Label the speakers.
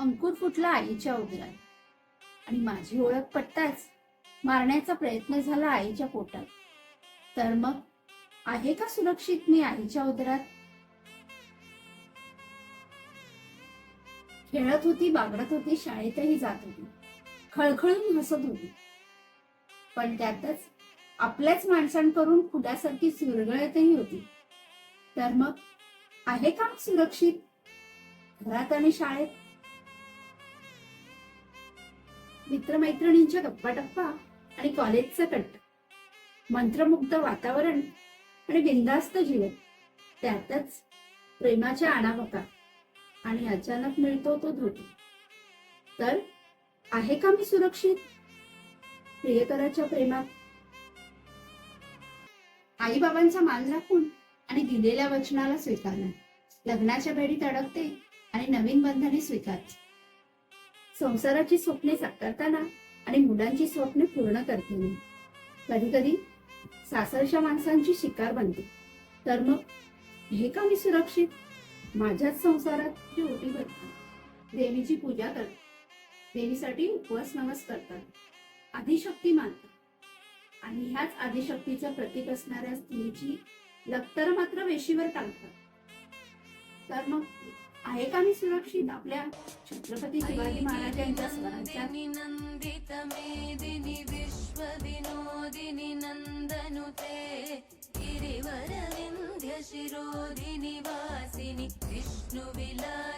Speaker 1: अंकुर फुटला आईच्या उदरात. आणि माझी ओळख पटताच मारण्याचा प्रयत्न झाला आईच्या पोटात. तर मग आहे का सुरक्षित मी आईच्या उदरात? खेळत होती बागडत होती शाळेतही जात होती. खळखळून हसत होती. पण त्यातच आपल्याच माणसांकडून फुलासारखी सुरगळतही होती. तर मग आहे का सुरक्षित? घरात आणि शाळेत? मित्रमैत्रिणींच्या गप्पा टप्पा आणि कॉलेजचं कट्ट. मंत्रमुग्ध वातावरण आणि बिंदास्त जीवन. त्यातच प्रेमाच्या आणामका आणि अचानक मिळतो तो धोटी तर आहे का मी सुरक्षित? प्रियकराच्या प्रेमात. आई बाबांचा मान राखून आणि दिलेल्या वचनाला स्वीकारणं लग्नाच्या भेडीत अडकते आणि नवीन बंधने स्वीकारते. संसाराची स्वप्ने साकारताना आणि मुलांची स्वप्ने पूर्ण करते कधी कधी सासरच्या माणसांची शिकार बनते. तर मग हे का मी सुरक्षित? माझ्याच संसारात जी ओटी भरतात. देवीची पूजा करतात. देवीसाठी उपवास नमस करतात. आदिशक्ती मानतात. आणि ह्याच आदिशक्तीचं प्रतीक असणाऱ्या स्त्रीची लक्तर मात्र वेशीवर टाकतात. तर मग आहे का मी सुरक्षित. आपल्या छत्रपती शिवाजी महाराजांच्या स्वराज्यात.
Speaker 2: नंदित मेदिनी विश्व वासिनी विष्णु विला